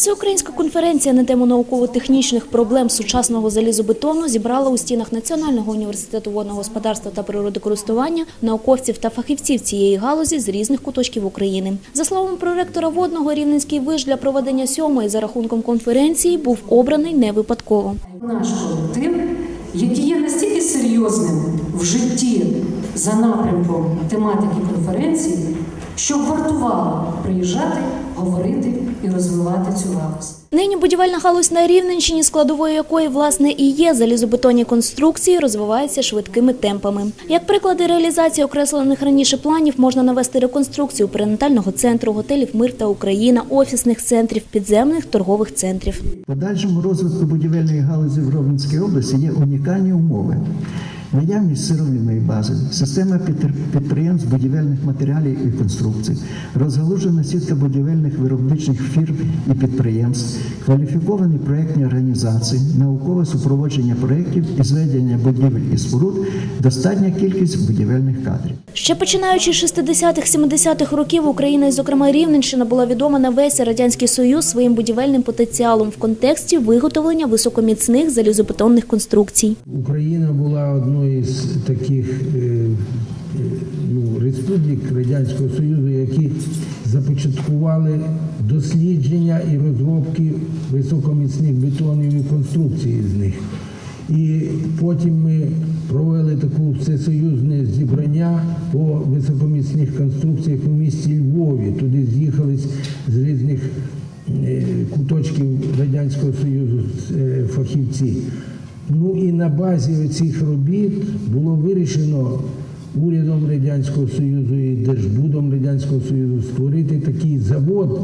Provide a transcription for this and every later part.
Всеукраїнська конференція на тему науково-технічних проблем сучасного залізобетону зібрала у стінах Національного університету водного господарства та природокористування науковців та фахівців цієї галузі з різних куточків України. За словами проректора водного, Рівненський виш для проведення сьомої за рахунком конференції був обраний не випадково. Наш колектив, який є настільки серйозним в житті за напрямком тематики конференції, що вартувало приїжджати, говорити і розвивати цю галузь. Нині будівельна галузь на Рівненщині, складовою якої власне і є залізобетонні конструкції, розвивається швидкими темпами. Як приклади реалізації окреслених раніше планів можна навести реконструкцію перинатального центру, готелів Мир та Україна, офісних центрів, підземних торгових центрів. Подальшому розвитку будівельної галузі в Ровенській області є унікальні умови. Наявність сировинної бази, система підприємств будівельних матеріалів і конструкцій, розгалужена сітка будівельних виробничих фірм і підприємств, кваліфіковані проєктні організації, наукове супроводження проєктів і зведення будівель і споруд, достатня кількість будівельних кадрів. Ще починаючи з 60-70-х років Україна, і зокрема Рівненщина, була відома на весь радянський союз своїм будівельним потенціалом в контексті виготовлення високоміцних залізобетонних конструкцій. Україна була одною з таких е, е, ну, республік Радянського Союзу, які започаткували дослідження і розробки високоміцних бетонів і конструкцій з них. І потім ми провели таку всесоюзне зібрання по високоміцних конструкціях у місті Львові. Туди з'їхались з різних е, куточків Радянського Союзу фахівці. Ну і на базі цих робіт було вирішено урядом Радянського Союзу і Держбудом Радянського Союзу створити такий завод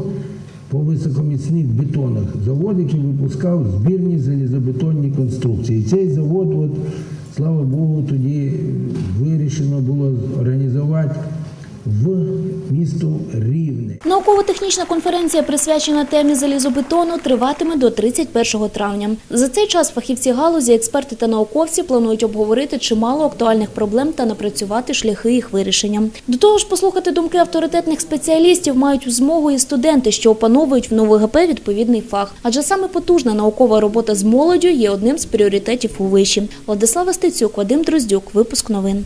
по високоміцних бетонах. Завод, який випускав збірні залізобетонні конструкції. І цей завод, от, слава Богу, тоді вирішено було організувати в місто Рівне. Науково-технічна конференція, присвячена темі залізобетону, триватиме до 31 травня. За цей час фахівці галузі, експерти та науковці планують обговорити чимало актуальних проблем та напрацювати шляхи їх вирішення. До того ж, послухати думки авторитетних спеціалістів мають змогу і студенти, що опановують в НовГП відповідний фах. Адже саме потужна наукова робота з молоддю є одним з пріоритетів у виші. Владислава Стецюк, Вадим Дроздюк, випуск новин.